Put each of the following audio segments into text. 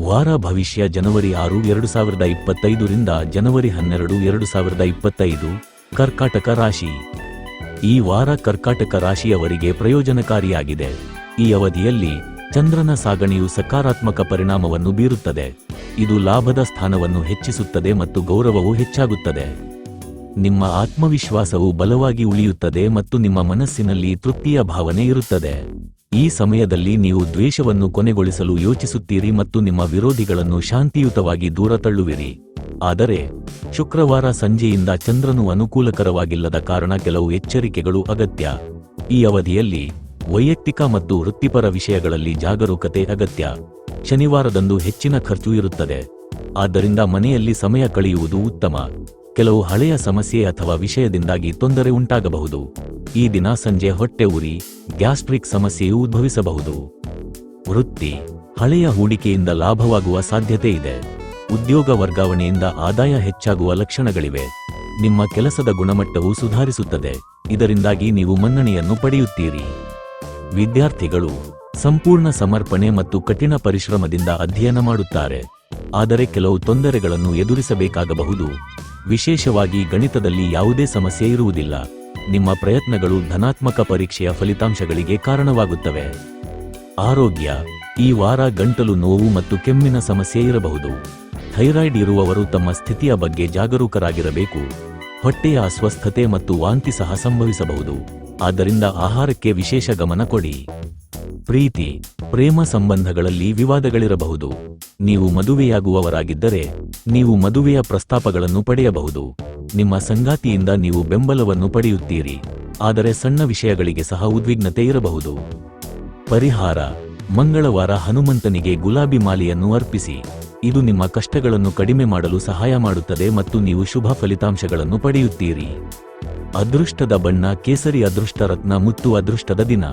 ವಾರ ಭವಿಷ್ಯ ಜನವರಿ ಆರು ಎರಡು ಸಾವಿರದ ಇಪ್ಪತ್ತೈದರಿಂದ ಜನವರಿ ಹನ್ನೆರಡು ಎರಡು ಸಾವಿರದ ಇಪ್ಪತ್ತೈದು ಕರ್ಕಾಟಕ ರಾಶಿ. ಈ ವಾರ ಕರ್ಕಾಟಕ ರಾಶಿಯವರಿಗೆ ಪ್ರಯೋಜನಕಾರಿಯಾಗಿದೆ. ಈ ಅವಧಿಯಲ್ಲಿ ಚಂದ್ರನ ಸಾಗಣೆಯು ಸಕಾರಾತ್ಮಕ ಪರಿಣಾಮವನ್ನು ಬೀರುತ್ತದೆ. ಇದು ಲಾಭದ ಸ್ಥಾನವನ್ನು ಹೆಚ್ಚಿಸುತ್ತದೆ ಮತ್ತು ಗೌರವವು ಹೆಚ್ಚಾಗುತ್ತದೆ. ನಿಮ್ಮ ಆತ್ಮವಿಶ್ವಾಸವು ಬಲವಾಗಿ ಉಳಿಯುತ್ತದೆ ಮತ್ತು ನಿಮ್ಮ ಮನಸ್ಸಿನಲ್ಲಿ ತೃಪ್ತಿಯ ಭಾವನೆ ಇರುತ್ತದೆ. ಈ ಸಮಯದಲ್ಲಿ ನೀವು ದ್ವೇಷವನ್ನು ಕೊನೆಗೊಳಿಸಲು ಯೋಚಿಸುತ್ತೀರಿ ಮತ್ತು ನಿಮ್ಮ ವಿರೋಧಿಗಳನ್ನು ಶಾಂತಿಯುತವಾಗಿ ದೂರ ತಳ್ಳುವಿರಿ. ಆದರೆ, ಶುಕ್ರವಾರ ಸಂಜೆಯಿಂದ ಚಂದ್ರನು ಅನುಕೂಲಕರವಾಗಿಲ್ಲದ ಕಾರಣ ಕೆಲವು ಎಚ್ಚರಿಕೆಗಳು ಅಗತ್ಯ. ಈ ಅವಧಿಯಲ್ಲಿ ವೈಯಕ್ತಿಕ ಮತ್ತು ವೃತ್ತಿಪರ ವಿಷಯಗಳಲ್ಲಿ ಜಾಗರೂಕತೆ ಅಗತ್ಯ. ಶನಿವಾರದಂದು ಹೆಚ್ಚಿನ ಖರ್ಚು ಇರುತ್ತದೆ. ಆದ್ದರಿಂದ ಮನೆಯಲ್ಲಿ ಸಮಯ ಕಳೆಯುವುದು ಉತ್ತಮ. ಕೆಲವು ಹಳೆಯ ಸಮಸ್ಯೆ ಅಥವಾ ವಿಷಯದಿಂದಾಗಿ ತೊಂದರೆ ಉಂಟಾಗಬಹುದು. ಈ ದಿನ ಸಂಜೆ ಹೊಟ್ಟೆ ಉರಿ ಗ್ಯಾಸ್ಟ್ರಿಕ್ ಸಮಸ್ಯೆಯು ಉದ್ಭವಿಸಬಹುದು. ವೃತ್ತಿ, ಹಳೆಯ ಹೂಡಿಕೆಯಿಂದ ಲಾಭವಾಗುವ ಸಾಧ್ಯತೆ ಇದೆ. ಉದ್ಯೋಗ ವರ್ಗಾವಣೆಯಿಂದ ಆದಾಯ ಹೆಚ್ಚಾಗುವ ಲಕ್ಷಣಗಳಿವೆ. ನಿಮ್ಮ ಕೆಲಸದ ಗುಣಮಟ್ಟವು ಸುಧಾರಿಸುತ್ತದೆ. ಇದರಿಂದಾಗಿ ನೀವು ಮನ್ನಣೆಯನ್ನು ಪಡೆಯುತ್ತೀರಿ. ವಿದ್ಯಾರ್ಥಿಗಳು ಸಂಪೂರ್ಣ ಸಮರ್ಪಣೆ ಮತ್ತು ಕಠಿಣ ಪರಿಶ್ರಮದಿಂದ ಅಧ್ಯಯನ ಮಾಡುತ್ತಾರೆ. ಆದರೆ ಕೆಲವು ತೊಂದರೆಗಳನ್ನು ಎದುರಿಸಬೇಕಾಗಬಹುದು. ವಿಶೇಷವಾಗಿ ಗಣಿತದಲ್ಲಿ ಯಾವುದೇ ಸಮಸ್ಯೆ ಇರುವುದಿಲ್ಲ. ನಿಮ್ಮ ಪ್ರಯತ್ನಗಳು ಧನಾತ್ಮಕ ಪರೀಕ್ಷೆಯ ಫಲಿತಾಂಶಗಳಿಗೆ ಕಾರಣವಾಗುತ್ತವೆ. ಆರೋಗ್ಯ. ಈ ವಾರ ಗಂಟಲು ನೋವು ಮತ್ತು ಕೆಮ್ಮಿನ ಸಮಸ್ಯೆ ಇರಬಹುದು. ಥೈರಾಯ್ಡ್ ಇರುವವರು ತಮ್ಮ ಸ್ಥಿತಿಯ ಬಗ್ಗೆ ಜಾಗರೂಕರಾಗಿರಬೇಕು. ಹೊಟ್ಟೆಯ ಅಸ್ವಸ್ಥತೆ ಮತ್ತು ವಾಂತಿ ಸಹ ಸಂಭವಿಸಬಹುದು. ಆದ್ದರಿಂದ ಆಹಾರಕ್ಕೆ ವಿಶೇಷ ಗಮನ ಕೊಡಿ. ಪ್ರೀತಿ. ಪ್ರೇಮ ಸಂಬಂಧಗಳಲ್ಲಿ ವಿವಾದಗಳಿರಬಹುದು. ನೀವು ಮದುವೆಯಾಗುವವರಾಗಿದ್ದರೆ ನೀವು ಮದುವೆಯ ಪ್ರಸ್ತಾಪಗಳನ್ನು ಪಡೆಯಬಹುದು. ನಿಮ್ಮ ಸಂಗಾತಿಯಿಂದ ನೀವು ಬೆಂಬಲವನ್ನು ಪಡೆಯುತ್ತೀರಿ. ಆದರೆ ಸಣ್ಣ ವಿಷಯಗಳಿಗೆ ಸಹ ಉದ್ವಿಗ್ನತೆ ಇರಬಹುದು. ಪರಿಹಾರ, ಮಂಗಳವಾರ ಹನುಮಂತನಿಗೆ ಗುಲಾಬಿ ಮಾಲೆಯನ್ನು ಅರ್ಪಿಸಿ. ಇದು ನಿಮ್ಮ ಕಷ್ಟಗಳನ್ನು ಕಡಿಮೆ ಮಾಡಲು ಸಹಾಯ ಮಾಡುತ್ತದೆ ಮತ್ತು ನೀವು ಶುಭ ಫಲಿತಾಂಶಗಳನ್ನು ಪಡೆಯುತ್ತೀರಿ. ಅದೃಷ್ಟದ ಬಣ್ಣ, ಕೇಸರಿ ಅದೃಷ್ಟ ರತ್ನ, ಮುತ್ತು ಅದೃಷ್ಟದ ದಿನ.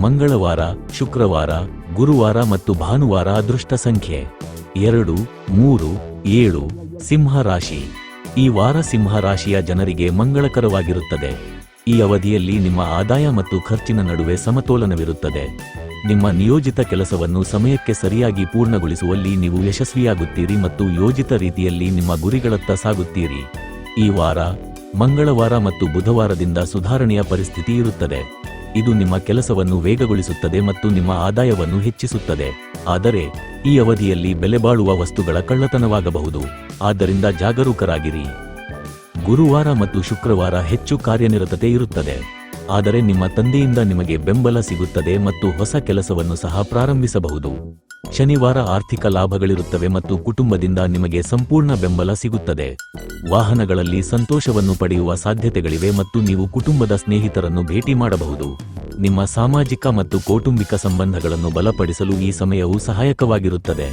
ಮಂಗಳವಾರ, ಶುಕ್ರವಾರ, ಗುರುವಾರ ಮತ್ತು ಭಾನುವಾರ ಅದೃಷ್ಟ ಸಂಖ್ಯೆ. ಎರಡು, ಮೂರು, ಏಳು ಸಿಂಹ ರಾಶಿ. ಈ ವಾರ ಸಿಂಹ ರಾಶಿಯ ಜನರಿಗೆ ಮಂಗಳಕರವಾಗಿರುತ್ತದೆ. ಈ ಅವಧಿಯಲ್ಲಿ ನಿಮ್ಮ ಆದಾಯ ಮತ್ತು ಖರ್ಚಿನ ನಡುವೆ ಸಮತೋಲನವಿರುತ್ತದೆ. ನಿಮ್ಮ ನಿಯೋಜಿತ ಕೆಲಸವನ್ನು ಸಮಯಕ್ಕೆ ಸರಿಯಾಗಿ ಪೂರ್ಣಗೊಳಿಸುವಲ್ಲಿ ನೀವು ಯಶಸ್ವಿಯಾಗುತ್ತೀರಿ ಮತ್ತು ಯೋಜಿತ ರೀತಿಯಲ್ಲಿ ನಿಮ್ಮ ಗುರಿಗಳತ್ತ ಸಾಗುತ್ತೀರಿ. ಈ ವಾರ, ಮಂಗಳವಾರ ಮತ್ತು ಬುಧವಾರದಿಂದ ಸುಧಾರಣೆಯ ಪರಿಸ್ಥಿತಿ ಇರುತ್ತದೆ. ಇದು ನಿಮ್ಮ ಕೆಲಸವನ್ನು ವೇಗಗೊಳಿಸುತ್ತದೆ ಮತ್ತು ನಿಮ್ಮ ಆದಾಯವನ್ನು ಹೆಚ್ಚಿಸುತ್ತದೆ. ಆದರೆ ಈ ಅವಧಿಯಲ್ಲಿ ಬೆಲೆಬಾಳುವ ವಸ್ತುಗಳ ಕಳ್ಳತನವಾಗಬಹುದು. ಆದ್ದರಿಂದ ಜಾಗರೂಕರಾಗಿರಿ. ಗುರುವಾರ ಮತ್ತು ಶುಕ್ರವಾರ ಹೆಚ್ಚು ಕಾರ್ಯನಿರತತೆ ಇರುತ್ತದೆ. ಆದರೆ ನಿಮ್ಮ ತಂದೆಯಿಂದ ನಿಮಗೆ ಬೆಂಬಲ ಸಿಗುತ್ತದೆ ಮತ್ತು ಹೊಸ ಕೆಲಸವನ್ನು ಸಹ ಪ್ರಾರಂಭಿಸಬಹುದು. ಶನಿವಾರ ಆರ್ಥಿಕ ಲಾಭಗಳಿರುತ್ತವೆ ಮತ್ತು ಕುಟುಂಬದಿಂದ ನಿಮಗೆ ಸಂಪೂರ್ಣ ಬೆಂಬಲ ಸಿಗುತ್ತದೆ. ವಾಹನಗಳಲ್ಲಿ ಸಂತೋಷವನ್ನು ಪಡೆಯುವ ಸಾಧ್ಯತೆಗಳಿವೆ ಮತ್ತು ನೀವು ಕುಟುಂಬದ ಸ್ನೇಹಿತರನ್ನು ಭೇಟಿ ಮಾಡಬಹುದು. ನಿಮ್ಮ ಸಾಮಾಜಿಕ ಮತ್ತು ಕೌಟುಂಬಿಕ ಸಂಬಂಧಗಳನ್ನು ಬಲಪಡಿಸಲು ಈ ಸಮಯವು ಸಹಾಯಕವಾಗಿರುತ್ತದೆ.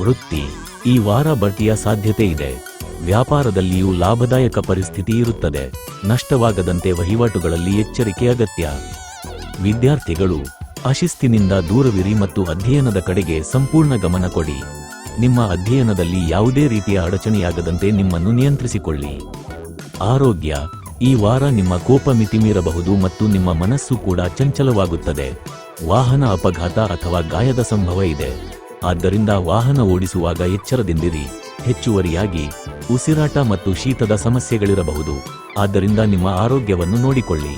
ವೃತ್ತಿ. ಈ ವಾರ ಬಡ್ತಿಯ ಸಾಧ್ಯತೆ ಇದೆ. ವ್ಯಾಪಾರದಲ್ಲಿಯೂ ಲಾಭದಾಯಕ ಪರಿಸ್ಥಿತಿ ಇರುತ್ತದೆ. ನಷ್ಟವಾಗದಂತೆ ವಹಿವಾಟುಗಳಲ್ಲಿ ಎಚ್ಚರಿಕೆ ಅಗತ್ಯ. ವಿದ್ಯಾರ್ಥಿಗಳು. ಅಶಿಸ್ತಿನಿಂದ ದೂರವಿರಿ ಮತ್ತು ಅಧ್ಯಯನದ ಕಡೆಗೆ ಸಂಪೂರ್ಣ ಗಮನ ಕೊಡಿ. ನಿಮ್ಮ ಅಧ್ಯಯನದಲ್ಲಿ ಯಾವುದೇ ರೀತಿಯ ಅಡಚಣೆಯಾಗದಂತೆ ನಿಮ್ಮನ್ನು ನಿಯಂತ್ರಿಸಿಕೊಳ್ಳಿ. ಆರೋಗ್ಯ, ಈ ವಾರ ನಿಮ್ಮ ಕೋಪ ಮಿತಿಮೀರಬಹುದು ಮತ್ತು ನಿಮ್ಮ ಮನಸ್ಸು ಕೂಡ ಚಂಚಲವಾಗುತ್ತದೆ. ವಾಹನ ಅಪಘಾತ ಅಥವಾ ಗಾಯದ ಸಂಭವ ಇದೆ. ಆದ್ದರಿಂದ ವಾಹನ ಓಡಿಸುವಾಗ ಎಚ್ಚರದಿಂದಿರಿ. ಹೆಚ್ಚುವರಿಯಾಗಿ, ಉಸಿರಾಟ ಮತ್ತು ಶೀತದ ಸಮಸ್ಯೆಗಳಿರಬಹುದು. ಆದ್ದರಿಂದ ನಿಮ್ಮ ಆರೋಗ್ಯವನ್ನು ನೋಡಿಕೊಳ್ಳಿ.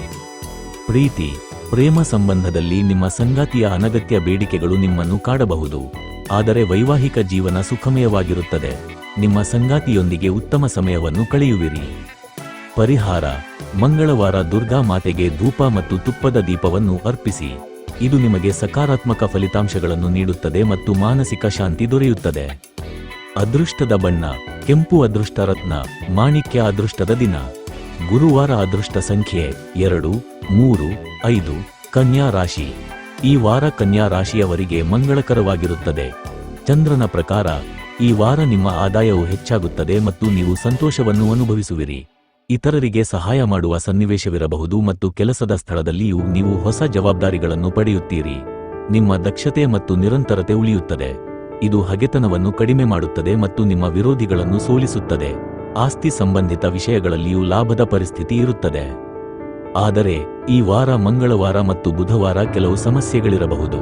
ಪ್ರೀತಿ ಪ್ರೇಮ ಸಂಬಂಧದಲ್ಲಿ ನಿಮ್ಮ ಸಂಗಾತಿಯ ಅನಗತ್ಯ ಬೇಡಿಕೆಗಳು ನಿಮ್ಮನ್ನು ಕಾಡಬಹುದು. ಆದರೆ ವೈವಾಹಿಕ ಜೀವನ ಸುಖಮಯವಾಗಿರುತ್ತದೆ. ನಿಮ್ಮ ಸಂಗಾತಿಯೊಂದಿಗೆ ಉತ್ತಮ ಸಮಯವನ್ನು ಕಳೆಯುವಿರಿ. ಪರಿಹಾರ, ಮಂಗಳವಾರ ದುರ್ಗಾ ಮಾತೆಗೆ ಧೂಪ ಮತ್ತು ತುಪ್ಪದ ದೀಪವನ್ನು ಅರ್ಪಿಸಿ. ಇದು ನಿಮಗೆ ಸಕಾರಾತ್ಮಕ ಫಲಿತಾಂಶಗಳನ್ನು ನೀಡುತ್ತದೆ ಮತ್ತು ಮಾನಸಿಕ ಶಾಂತಿ ದೊರೆಯುತ್ತದೆ. ಅದೃಷ್ಟದ ಬಣ್ಣ, ಕೆಂಪು ಅದೃಷ್ಟ ರತ್ನ ಮಾಣಿಕ್ಯ ಅದೃಷ್ಟದ ದಿನ. ಗುರುವಾರ ಅದೃಷ್ಟ ಸಂಖ್ಯೆ ಎರಡು, ಮೂರು, ಐದು, ಕನ್ಯಾ ರಾಶಿ. ಈ ವಾರ ಕನ್ಯಾ ರಾಶಿಯವರಿಗೆ ಮಂಗಳಕರವಾಗಿರುತ್ತದೆ. ಚಂದ್ರನ ಪ್ರಕಾರ, ಈ ವಾರ ನಿಮ್ಮ ಆದಾಯವು ಹೆಚ್ಚಾಗುತ್ತದೆ ಮತ್ತು ನೀವು ಸಂತೋಷವನ್ನು ಅನುಭವಿಸುವಿರಿ. ಇತರರಿಗೆ ಸಹಾಯ ಮಾಡುವ ಸನ್ನಿವೇಶವಿರಬಹುದು ಮತ್ತು ಕೆಲಸದ ಸ್ಥಳದಲ್ಲಿಯೂ ನೀವು ಹೊಸ ಜವಾಬ್ದಾರಿಗಳನ್ನು ಪಡೆಯುತ್ತೀರಿ. ನಿಮ್ಮ ದಕ್ಷತೆ ಮತ್ತು ನಿರಂತರತೆ ಉಳಿಯುತ್ತದೆ. ಇದು ಹಗೆತನವನ್ನು ಕಡಿಮೆ ಮಾಡುತ್ತದೆ ಮತ್ತು ನಿಮ್ಮ ವಿರೋಧಿಗಳನ್ನು ಸೋಲಿಸುತ್ತದೆ. ಆಸ್ತಿ ಸಂಬಂಧಿತ ವಿಷಯಗಳಲ್ಲಿಯೂ ಲಾಭದ ಪರಿಸ್ಥಿತಿ ಇರುತ್ತದೆ. ಆದರೆ, ಈ ವಾರ ಮಂಗಳವಾರ ಮತ್ತು ಬುಧವಾರ ಕೆಲವು ಸಮಸ್ಯೆಗಳಿರಬಹುದು.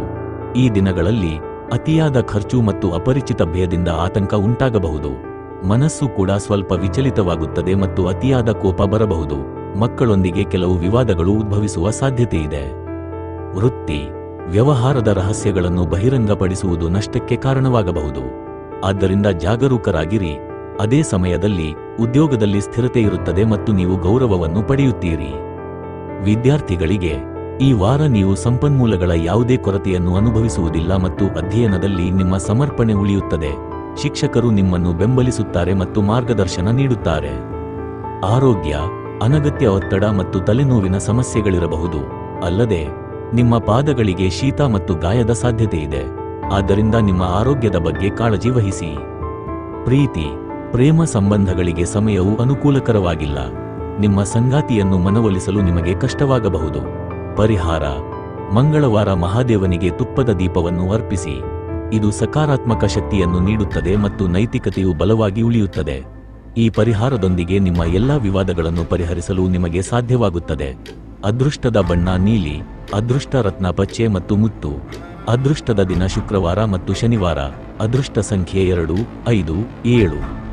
ಈ ದಿನಗಳಲ್ಲಿ ಅತಿಯಾದ ಖರ್ಚು ಮತ್ತು ಅಪರಿಚಿತ ಭಯದಿಂದ ಆತಂಕ ಉಂಟಾಗಬಹುದು. ಮನಸ್ಸು ಕೂಡ ಸ್ವಲ್ಪ ವಿಚಲಿತವಾಗುತ್ತದೆ ಮತ್ತು ಅತಿಯಾದ ಕೋಪ ಬರಬಹುದು. ಮಕ್ಕಳೊಂದಿಗೆ ಕೆಲವು ವಿವಾದಗಳು ಉದ್ಭವಿಸುವ ಸಾಧ್ಯತೆಯಿದೆ. ವೃತ್ತಿ, ವ್ಯವಹಾರದ ರಹಸ್ಯಗಳನ್ನು ಬಹಿರಂಗಪಡಿಸುವುದು ನಷ್ಟಕ್ಕೆ ಕಾರಣವಾಗಬಹುದು. ಆದ್ದರಿಂದ ಜಾಗರೂಕರಾಗಿರಿ. ಅದೇ ಸಮಯದಲ್ಲಿ ಉದ್ಯೋಗದಲ್ಲಿ ಸ್ಥಿರತೆ ಇರುತ್ತದೆ ಮತ್ತು ನೀವು ಗೌರವವನ್ನು ಪಡೆಯುತ್ತೀರಿ. ವಿದ್ಯಾರ್ಥಿಗಳಿಗೆ, ಈ ವಾರ ನೀವು ಸಂಪನ್ಮೂಲಗಳ ಯಾವುದೇ ಕೊರತೆಯನ್ನು ಅನುಭವಿಸುವುದಿಲ್ಲ ಮತ್ತು ಅಧ್ಯಯನದಲ್ಲಿ ನಿಮ್ಮ ಸಮರ್ಪಣೆ ಉಳಿಯುತ್ತದೆ. ಶಿಕ್ಷಕರು ನಿಮ್ಮನ್ನು ಬೆಂಬಲಿಸುತ್ತಾರೆ ಮತ್ತು ಮಾರ್ಗದರ್ಶನ ನೀಡುತ್ತಾರೆ. ಆರೋಗ್ಯ, ಅನಗತ್ಯ ಒತ್ತಡ ಮತ್ತು ತಲೆನೋವಿನ ಸಮಸ್ಯೆಗಳಿರಬಹುದು. ಅಲ್ಲದೆ, ನಿಮ್ಮ ಪಾದಗಳಿಗೆ ಶೀತ ಮತ್ತು ಗಾಯದ ಸಾಧ್ಯತೆಯಿದೆ. ಆದ್ದರಿಂದ ನಿಮ್ಮ ಆರೋಗ್ಯದ ಬಗ್ಗೆ ಕಾಳಜಿ ವಹಿಸಿ. ಪ್ರೀತಿ ಪ್ರೇಮ ಸಂಬಂಧಗಳಿಗೆ ಸಮಯವು ಅನುಕೂಲಕರವಾಗಿಲ್ಲ. ನಿಮ್ಮ ಸಂಗಾತಿಯನ್ನು ಮನವೊಲಿಸಲು ನಿಮಗೆ ಕಷ್ಟವಾಗಬಹುದು. ಪರಿಹಾರ, ಮಂಗಳವಾರ ಮಹಾದೇವನಿಗೆ ತುಪ್ಪದ ದೀಪವನ್ನು ಅರ್ಪಿಸಿ. ಇದು ಸಕಾರಾತ್ಮಕ ಶಕ್ತಿಯನ್ನು ನೀಡುತ್ತದೆ ಮತ್ತು ನೈತಿಕತೆಯು ಬಲವಾಗಿ ಉಳಿಯುತ್ತದೆ. ಈ ಪರಿಹಾರದೊಂದಿಗೆ ನಿಮ್ಮ ಎಲ್ಲಾ ವಿವಾದಗಳನ್ನು ಪರಿಹರಿಸಲು ನಿಮಗೆ ಸಾಧ್ಯವಾಗುತ್ತದೆ. ಅದೃಷ್ಟದ ಬಣ್ಣ ನೀಲಿ, ಅದೃಷ್ಟ ರತ್ನ ಪಚ್ಚೆ ಮತ್ತು ಮುತ್ತು. ಅದೃಷ್ಟದ ದಿನ ಶುಕ್ರವಾರ ಮತ್ತು ಶನಿವಾರ, ಅದೃಷ್ಟ ಸಂಖ್ಯೆ ಎರಡು, ಐದು, ಏಳು.